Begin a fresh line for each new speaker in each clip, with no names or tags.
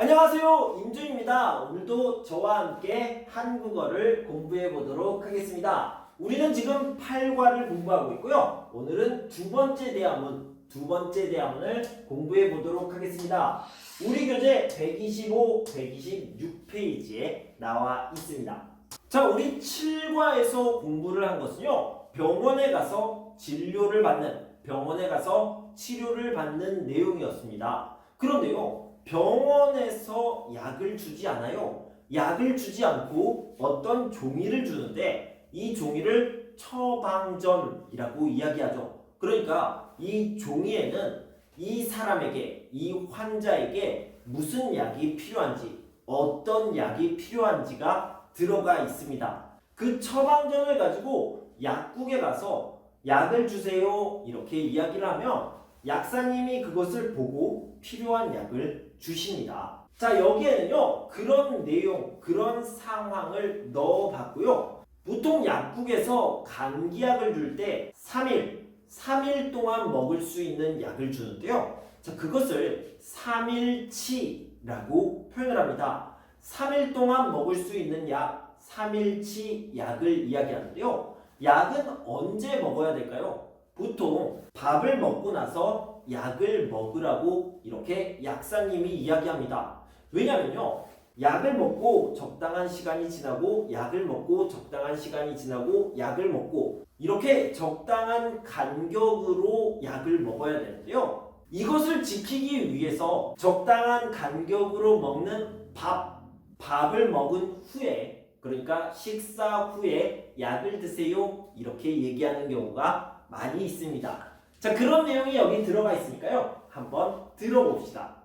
안녕하세요. 임준입니다. 오늘도 저와 함께 한국어를 공부해 보도록 하겠습니다. 우리는 지금 8과를 공부하고 있고요. 오늘은 두 번째 대화문, 두 번째 대화문을 공부해 보도록 하겠습니다. 우리 교재 125, 126페이지에 나와 있습니다. 자, 우리 7과에서 공부를 한 것은요. 병원에 가서 진료를 받는, 병원에 가서 치료를 받는 내용이었습니다. 그런데요. 병원에서 약을 주지 않아요. 약을 주지 않고 어떤 종이를 주는데 이 종이를 처방전이라고 이야기하죠. 그러니까 이 종이에는 이 사람에게, 이 환자에게 무슨 약이 필요한지, 어떤 약이 필요한지가 들어가 있습니다. 그 처방전을 가지고 약국에 가서 약을 주세요. 이렇게 이야기를 하면 약사님이 그것을 보고 필요한 약을 주십니다. 자, 여기에는요, 그런 내용, 그런 상황을 넣어봤고요. 보통 약국에서 감기약을 줄 때 3일, 3일 동안 먹을 수 있는 약을 주는데요. 자, 그것을 3일치라고 표현을 합니다. 3일 동안 먹을 수 있는 약, 3일치 약을 이야기하는데요. 약은 언제 먹어야 될까요? 보통 밥을 먹고 나서 약을 먹으라고 이렇게 약사님이 이야기합니다. 왜냐면요. 약을 먹고 적당한 시간이 지나고 약을 먹고 적당한 시간이 지나고 약을 먹고 이렇게 적당한 간격으로 약을 먹어야 되는데요. 이것을 지키기 위해서 적당한 간격으로 먹는 밥, 밥을 먹은 후에 그러니까 식사 후에 약을 드세요. 이렇게 얘기하는 경우가 많이 있습니다. 자, 그런 내용이 여기 들어가 있으니까요. 한번 들어봅시다.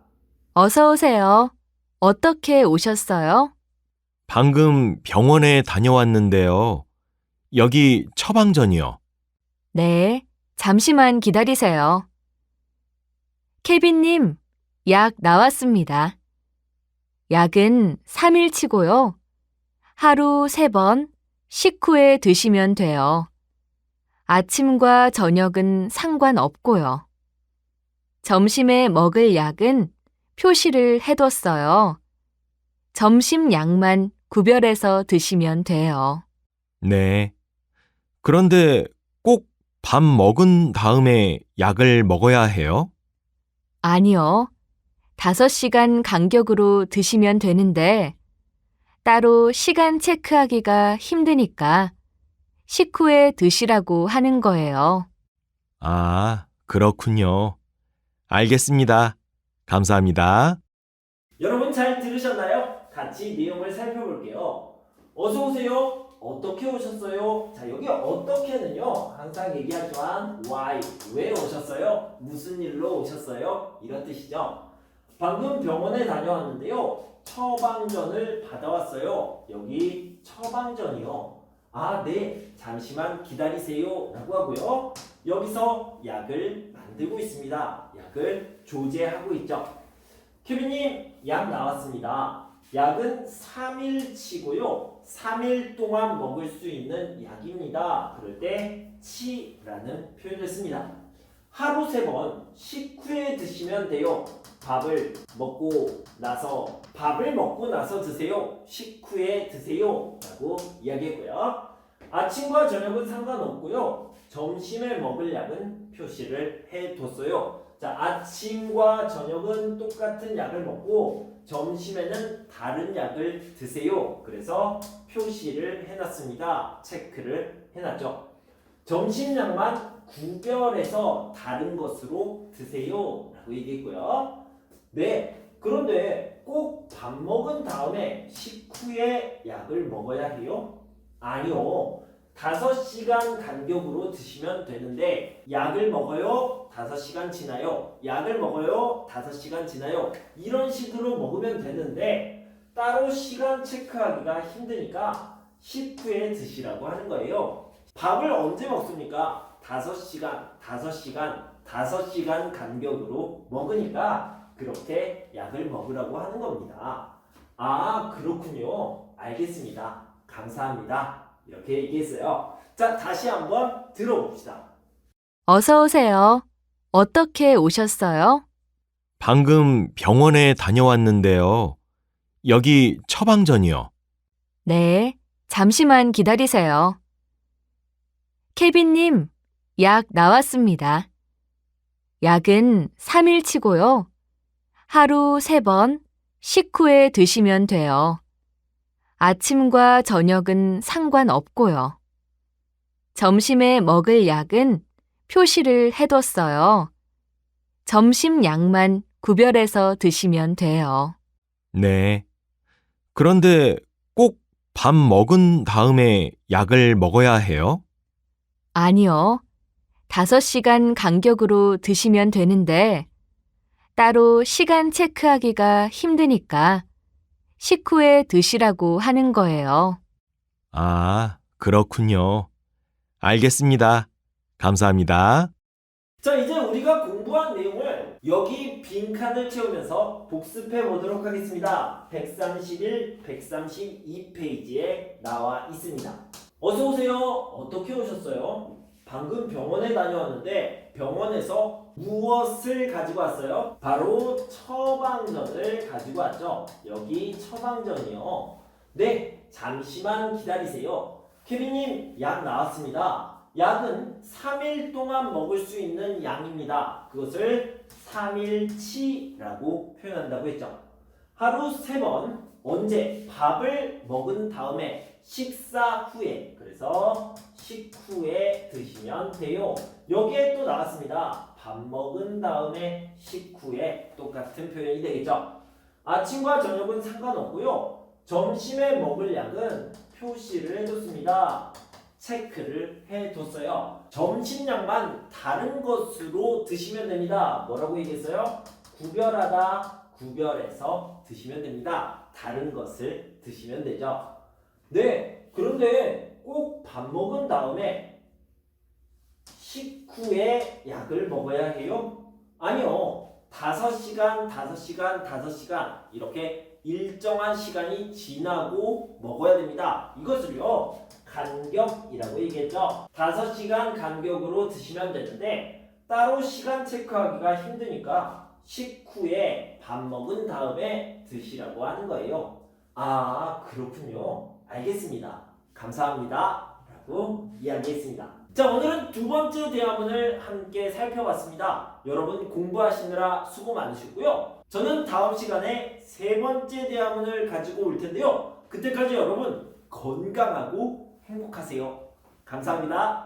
어서 오세요. 어떻게 오셨어요?
방금 병원에 다녀왔는데요. 여기 처방전이요.
네, 잠시만 기다리세요. 케빈님, 약 나왔습니다. 약은 3일치고요. 하루 3번 식후에 드시면 돼요. 아침과 저녁은 상관없고요. 점심에 먹을 약은 표시를 해뒀어요. 점심 약만 구별해서 드시면 돼요.
네. 그런데 꼭 밥 먹은 다음에 약을 먹어야 해요?
아니요. 5시간 간격으로 드시면 되는데, 따로 시간 체크하기가 힘드니까 식후에 드시라고 하는 거예요.
아, 그렇군요. 알겠습니다. 감사합니다.
여러분 잘 들으셨나요? 같이 내용을 살펴볼게요. 어서 오세요. 어떻게 오셨어요? 자, 여기 어떻게는요. 항상 얘기하지만 why, 왜 오셨어요? 무슨 일로 오셨어요? 이런 뜻이죠. 방금 병원에 다녀왔는데요. 처방전을 받아왔어요. 여기 처방전이요. 아, 네. 잠시만 기다리세요. 라고 하고요. 여기서 약을 만들고 있습니다. 약을 조제하고 있죠. 케빈님, 약 나왔습니다. 약은 3일치고요. 3일 동안 먹을 수 있는 약입니다. 그럴 때 치라는 표현을 씁니다. 하루 세번 식후에 드시면 돼요. 밥을 먹고 나서 밥을 먹고 나서 드세요. 식후에 드세요. 라고 이야기했고요. 아침과 저녁은 상관없고요. 점심에 먹을 약은 표시를 해뒀어요. 자, 아침과 저녁은 똑같은 약을 먹고 점심에는 다른 약을 드세요. 그래서 표시를 해놨습니다. 체크를 해놨죠. 점심약만 구별해서 다른 것으로 드세요. 라고 얘기했고요. 네. 그런데 꼭 밥 먹은 다음에 식후에 약을 먹어야 해요? 아니요. 5시간 간격으로 드시면 되는데 약을 먹어요. 5시간 지나요. 약을 먹어요. 5시간 지나요. 이런 식으로 먹으면 되는데 따로 시간 체크하기가 힘드니까 식후에 드시라고 하는 거예요. 밥을 언제 먹습니까? 5시간, 5시간, 5시간 간격으로 먹으니까 그렇게 약을 먹으라고 하는 겁니다. 아, 그렇군요. 알겠습니다. 감사합니다. 이렇게 얘기했어요. 자, 다시 한번 들어봅시다.
어서 오세요. 어떻게 오셨어요?
방금 병원에 다녀왔는데요. 여기 처방전이요.
네, 잠시만 기다리세요. 케빈님, 약 나왔습니다. 약은 3일치고요. 하루 3번 식후에 드시면 돼요. 아침과 저녁은 상관없고요. 점심에 먹을 약은 표시를 해뒀어요. 점심 약만 구별해서 드시면 돼요.
네. 그런데 꼭 밥 먹은 다음에 약을 먹어야 해요?
아니요. 5시간 간격으로 드시면 되는데 따로 시간 체크하기가 힘드니까 식후에 드시라고 하는 거예요.
아, 그렇군요. 알겠습니다. 감사합니다.
자, 이제 우리가 공부한 내용을 여기 빈 칸을 채우면서 복습해 보도록 하겠습니다. 131, 132페이지에 나와 있습니다. 어서 오세요. 어떻게 오셨어요? 방금 병원에 다녀왔는데 병원에서 무엇을 가지고 왔어요? 바로 처방전을 가지고 왔죠. 여기 처방전이요. 네, 잠시만 기다리세요. 케빈님, 약 나왔습니다. 약은 3일 동안 먹을 수 있는 양입니다. 그것을 3일치라고 표현한다고 했죠. 하루 3번 언제 밥을 먹은 다음에 식사 후에 그래서 식후에 드시면 돼요. 여기에 또 나왔습니다. 밥 먹은 다음에 식후에 똑같은 표현이 되겠죠. 아침과 저녁은 상관없고요. 점심에 먹을 약은 표시를 해뒀습니다. 체크를 해뒀어요. 점심량만 다른 것으로 드시면 됩니다. 뭐라고 얘기했어요? 구별하다, 구별해서 드시면 됩니다. 다른 것을 드시면 되죠. 네, 그런데 꼭 밥 먹은 다음에 식후에 약을 먹어야 해요? 아니요. 5시간, 5시간, 5시간 이렇게 일정한 시간이 지나고 먹어야 됩니다. 이것을요. 간격이라고 얘기했죠. 5시간 간격으로 드시면 되는데 따로 시간 체크하기가 힘드니까 식후에 밥 먹은 다음에 드시라고 하는 거예요. 아, 그렇군요. 알겠습니다. 감사합니다. 라고 이야기했습니다. 자, 오늘은 두 번째 대화문을 함께 살펴봤습니다. 여러분 공부하시느라 수고 많으셨고요. 저는 다음 시간에 세 번째 대화문을 가지고 올 텐데요. 그때까지 여러분 건강하고 행복하세요. 감사합니다.